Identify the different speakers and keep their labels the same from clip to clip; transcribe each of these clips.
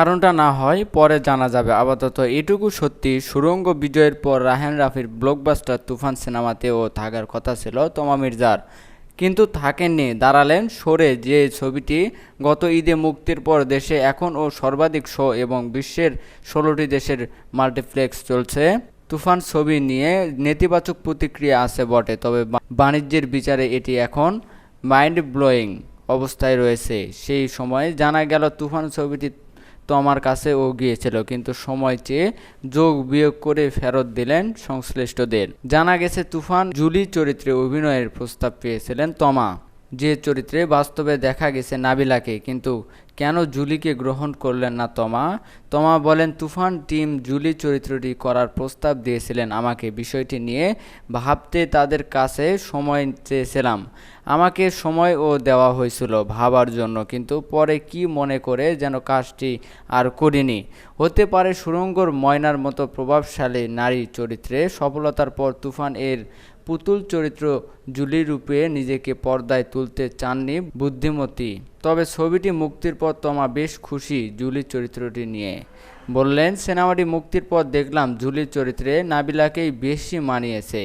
Speaker 1: কারণটা না হয় পরে জানা যাবে। আপাতত এটুকু সত্যি, সুরঙ্গ বিজয়ের পর রাহেন রাফির ব্লকবাস্টার তুফান সিনেমাতেও থাকার কথা ছিল তমা মির্জার। কিন্তু থাকেননি, দাঁড়ালেন সরে যে ছবিটি গত ঈদে মুক্তির পর দেশে এখন ও সর্বাধিক শো এবং বিশ্বের ষোলোটি দেশের মাল্টিপ্লেক্স চলছে। তুফান ছবি নিয়ে নেতিবাচক প্রতিক্রিয়া আছে বটে, তবে বাণিজ্যের বিচারে এটি এখন মাইন্ড ব্লোয়িং অবস্থায় রয়েছে। সেই সময় জানা গেল তুফান ছবিটি তমার ও গিয়েছিল, কিন্তু সময় চেয়ে যোগ বিয়োগ করে ফেরত দিলেন সংশ্লিষ্টদের। জানা গেছে, তুফান জুলি চরিত্রে অভিনয়ের প্রস্তাব পেয়েছিলেন তমা। যে চরিত্রে বাস্তবে দেখা গেছে নাবিলাকে, কিন্তু কেন জুলিকে গ্রহণ করলেন না তমা? তমা বলেন, তুফান টিম জুলি চরিত্রটি করার প্রস্তাব দিয়েছিলেন আমাকে। বিষয়টি নিয়ে ভাবতে তাদের কাছে সময় চেয়েছিলাম। আমাকে সময়ও দেওয়া হয়েছিল ভাবার জন্য, কিন্তু পরে কি মনে করে যেন কাজটি আর করিনি। হতে পারে সুরঙ্গর ময়নার মতো প্রভাবশালী নারী চরিত্রে সফলতার পর তুফান এর পুতুল চরিত্র জুলি রূপে নিজেকে পর্দায় তুলতে চাননি বুদ্ধিমতী। তবে ছবিটি মুক্তির পর তমা বেশ খুশি জুলি চরিত্রটি নিয়ে। বললেন, সিনেমাটি মুক্তির পর দেখলাম জুলির চরিত্রে নাবিলাকেই বেশি মানিয়েছে।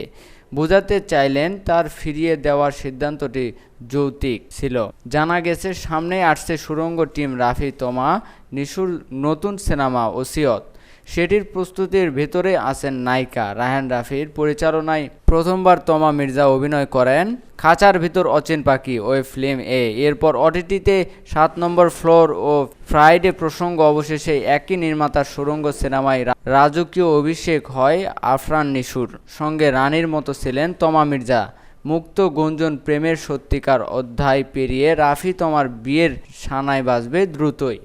Speaker 1: বোঝাতে চাইলেন তার ফিরিয়ে দেওয়ার সিদ্ধান্তটি যৌক্তিক ছিল। জানা গেছে সামনে আসছে সুরঙ্গ টিম রাফি, তোমা, নিশুর নতুন সিনেমা ওসিয়ত। সেটির প্রস্তুতির ভেতরে আছেন নায়িকা রায়হান রাফির পরিচালনায় প্রথমবার তমা মির্জা অভিনয় করেন। খাঁচার ভিতর অচেন পাখি, ওই ফিল্ম এ। এরপর ওটিটিতে সাত নম্বর ফ্লোর ও ফ্রাইডে প্রসঙ্গ অবশেষে একই নির্মাতার সুরঙ্গ সিনেমায় রাজকীয় অভিষেক হয় আফরান নিশুর। সঙ্গে রানীর মতো ছিলেন তমা মির্জা। মুক্ত গুঞ্জন প্রেমের সত্যিকার অধ্যায় পেরিয়ে রাফি তোমার বিয়ের সানায় বাজবে দ্রুতই।